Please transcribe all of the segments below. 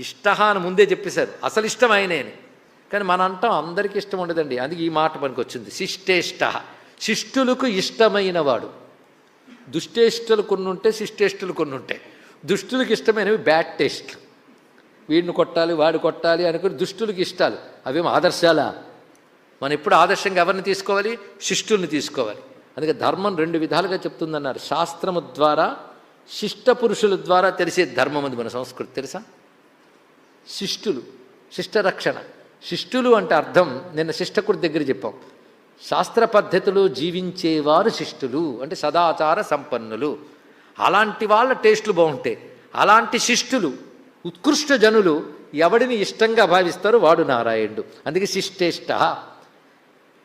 ఇష్ట అని ముందే చెప్పేశారు. అసలు ఇష్టం ఆయనే అని. కానీ మన అంటాం అందరికీ ఇష్టం ఉండదండి. అందుకే ఈ మాట మనకు వచ్చింది. శిష్టేష్ట శిష్టులకు ఇష్టమైన వాడు దుష్టేష్టలు కొన్ని ఉంటే శిష్టేష్టలు కొన్ని ఉంటాయి దుష్టులకు ఇష్టమైనవి బ్యాడ్ టేస్ట్లు వీడిని కొట్టాలి వాడు కొట్టాలి అనుకుని దుష్టులకు ఇష్టాలు. అవేం ఆదర్శాలా? మనం ఎప్పుడు ఆదర్శంగా ఎవరిని తీసుకోవాలి? శిష్టుల్ని తీసుకోవాలి. అందుకే ధర్మం రెండు విధాలుగా చెప్తుందన్నారు. శాస్త్రము ద్వారా శిష్ట పురుషుల ద్వారా తెలిసే ధర్మం ఉంది మన సంస్కృతి. తెలుసా? శిష్టులు శిష్టరక్షణ. శిష్టులు అంటే అర్థం నిన్న శిష్టకుడి దగ్గర చెప్పాం. శాస్త్ర పద్ధతిలో జీవించేవారు శిష్టులు అంటే సదాచార సంపన్నులు. అలాంటి వాళ్ళ టేస్టులు బాగుంటాయి అలాంటి శిష్టులు ఉత్కృష్ట జనులు ఎవడిని ఇష్టంగా భావిస్తారో వాడు నారాయణుడు. అందుకే శిష్టేష్ట.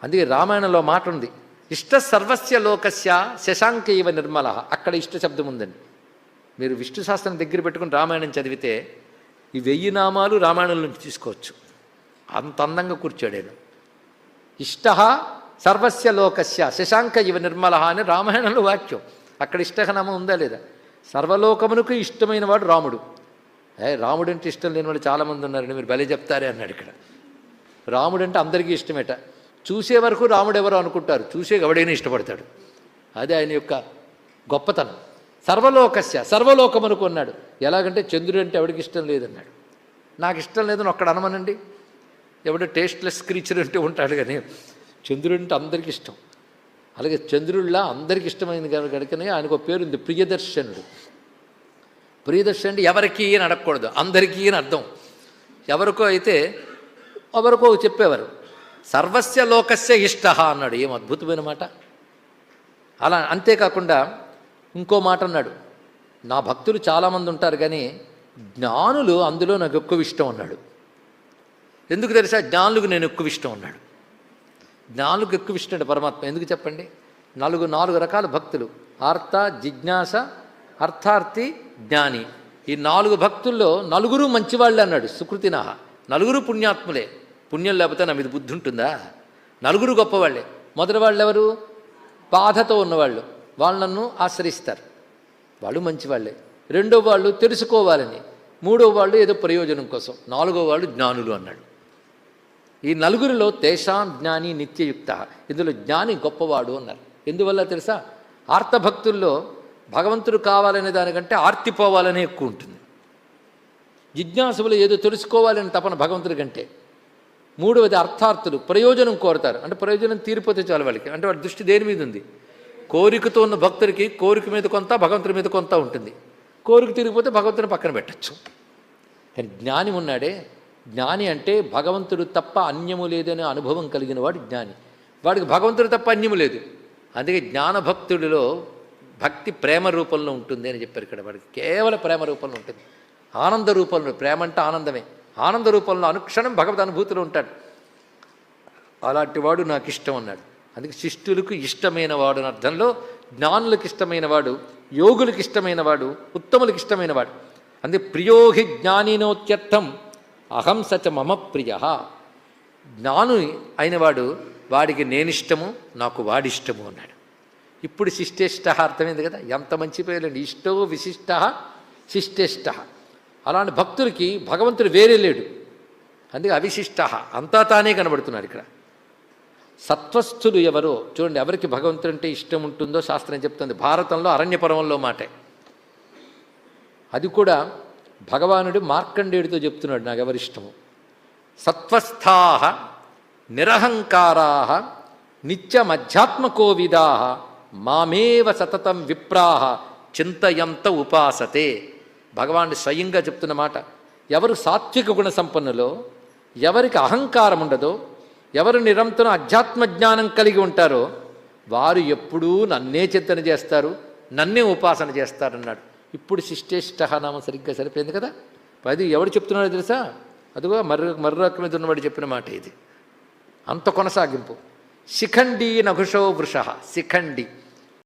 అందుకే రామాయణంలో మాట ఉంది. ఇష్ట సర్వస్య లోకస్య శశాంక ఇవ నిర్మల. అక్కడ ఇష్ట శబ్దం ఉందండి. మీరు విష్ణు శాస్త్రం దగ్గర పెట్టుకుని రామాయణం చదివితే ఈ వెయ్యి నామాలు రామాయణం నుంచి తీసుకోవచ్చు. అంత అందంగా కూర్చోడు ఆయన ఇష్ట సర్వస్య లోకస్య. శశాంక ఇవ నిర్మల అని రామాయణంలో వాక్యం. అక్కడ ఇష్టనామం ఉందా లేదా? సర్వలోకమునకు ఇష్టమైన వాడు రాముడు. ఏ రాముడు అంటే ఇష్టం లేని వాళ్ళు చాలామంది ఉన్నారండి మీరు భలే చెప్తారే అన్నాడు ఇక్కడ. రాముడు అంటే అందరికీ ఇష్టమేట. చూసే వరకు రాముడు ఎవరో అనుకుంటారు చూసే ఎవడైనా ఇష్టపడతాడు. అదే ఆయన యొక్క గొప్పతనం. సర్వలోకస్య సర్వలోకం అనుకున్నాడు ఎలాగంటే చంద్రుడు అంటే ఎవడికి ఇష్టం లేదన్నాడు. నాకు ఇష్టం లేదని ఒక్కడ అనమనండి. ఎవడో టేస్ట్లెస్ క్రీచర్ అంటే ఉంటాడు కానీ చంద్రుడు అంటే అందరికీ ఇష్టం. అలాగే చంద్రుడిలా అందరికి ఇష్టమైంది కనుకనే ఆయనకు ఒక పేరుంది ప్రియదర్శనుడు. ప్రియదర్శన్ అంటే ఎవరికి అని అడగకూడదు అందరికీ అని అర్థం. ఎవరికో అయితే ఎవరికో చెప్పేవారు సర్వస్య లోకస్య ఇష్ట అన్నాడు. ఏం అద్భుతమైన మాట. అలా అంతేకాకుండా ఇంకో మాట అన్నాడు నా భక్తులు చాలామంది ఉంటారు కానీ జ్ఞానులు అందులో నాకు ఎక్కువ ఇష్టం అన్నాడు. ఎందుకు తెలుసా? జ్ఞానులకు నేను ఎక్కువ ఇష్టం అన్నాడు. జ్ఞానులకు ఎక్కువ ఇష్టం అంటే పరమాత్మ. ఎందుకు చెప్పండి? నలుగు నాలుగు రకాల భక్తులు. ఆర్త జిజ్ఞాస అర్థార్థి జ్ఞాని. ఈ నాలుగు భక్తుల్లో నలుగురు మంచివాళ్ళే అన్నాడు సుకృతినాహ. నలుగురు పుణ్యాత్ములే. పుణ్యం లేకపోతే నా మీద బుద్ధి ఉంటుందా? నలుగురు గొప్పవాళ్ళే. మొదటి వాళ్ళు ఎవరు? బాధతో ఉన్నవాళ్ళు. వాళ్ళను నన్ను ఆశ్రయిస్తారు. వాళ్ళు మంచివాళ్ళే. రెండో వాళ్ళు తెలుసుకోవాలని. మూడో వాళ్ళు ఏదో ప్రయోజనం కోసం. నాలుగో వాళ్ళు జ్ఞానులు అన్నాడు. ఈ నలుగురిలో తేషాం జ్ఞాని నిత్యయుక్త. ఇందులో జ్ఞాని గొప్పవాడు అన్నారు. ఎందువల్ల తెలుసా? ఆర్తభక్తుల్లో భగవంతుడు కావాలనే దానికంటే ఆర్తిపోవాలనే ఎక్కువ ఉంటుంది. జిజ్ఞాసులు ఏదో తెలుసుకోవాలని తపన భగవంతుడి కంటే. మూడవది అర్థార్థులు. ప్రయోజనం కోరుతారు. అంటే ప్రయోజనం తీరిపోతే చాలు వాళ్ళకి. అంటే వాడి దృష్టి దేని మీద ఉంది? కోరికతో ఉన్న భక్తుడికి కోరిక మీద కొంత భగవంతుడి మీద కొంత ఉంటుంది. కోరిక తిరిగిపోతే భగవంతుని పక్కన పెట్టచ్చు. కానీ జ్ఞాని ఉన్నాడే. జ్ఞాని అంటే భగవంతుడు తప్ప అన్యము లేదనే అనుభవం కలిగిన వాడు జ్ఞాని. వాడికి భగవంతుడు తప్ప అన్యము లేదు. అందుకే జ్ఞానభక్తుడిలో భక్తి ప్రేమ రూపంలో ఉంటుంది అని చెప్పారు ఇక్కడ. వాడికి కేవలం ప్రేమ రూపంలో ఉంటుంది. ఆనంద రూపంలో ప్రేమ అంటే ఆనందమే. ఆనంద రూపంలో అనుక్షణం భగవద్ అనుభూతిలో ఉంటాడు. అలాంటి వాడు నాకు ఇష్టం అన్నాడు. అందుకే శిష్టులకు ఇష్టమైన వాడు అని అర్థంలో జ్ఞానులకు ఇష్టమైన వాడు యోగులకు ఇష్టమైన వాడు ఉత్తములకు ఇష్టమైన వాడు అందుకే ప్రియోహి జ్ఞానినోత్యర్థం అహం సచ మమ ప్రియ. జ్ఞాను అయినవాడు వాడికి నేనిష్టము నాకు వాడిష్టము అన్నాడు. ఇప్పుడు శిష్టేష్ట అర్థమైంది కదా ఎంత మంచి పేర్లండి. ఇష్టో విశిష్ట శిష్టేష్ట. అలాంటి భక్తులకి భగవంతుడు వేరే లేడు. అందుకే అవిశిష్ట అంతా తానే కనబడుతున్నాడు ఇక్కడ. సత్వస్థులు ఎవరో? చూడండి ఎవరికి భగవంతుడు అంటే ఇష్టం ఉంటుందో శాస్త్రం చెప్తుంది. భారతంలో అరణ్యపర్వంలో మాటే. అది కూడా భగవానుడు మార్కండేయుడితో చెప్తున్నాడు నాకు ఎవరిష్టము. సత్వస్థా నిరహంకారా నిత్యమధ్యాత్మకోవిదా మామేవ సతతం విప్రా చింతయంత ఉపాసతే. భగవానుడు స్వయంగా చెప్తున్న మాట ఎవరు సాత్విక గుణ సంపన్నులో ఎవరికి అహంకారం ఉండదో ఎవరు నిరంతరం అధ్యాత్మ జ్ఞానం కలిగి ఉంటారో వారు ఎప్పుడూ నన్నే చింతన చేస్తారు నన్నే ఉపాసన చేస్తారన్నాడు. ఇప్పుడు శిష్టేష్ట నామం సరిగ్గా సరిపోయింది కదా? అది ఎవడు చెప్తున్నాడో తెలుసా? అదిగో మర్ర మర్రక మీద ఉన్నవాడు చెప్పిన మాట ఇది. అంత కొనసాగింపు. శిఖండి నఘుషో వృష. శిఖండి.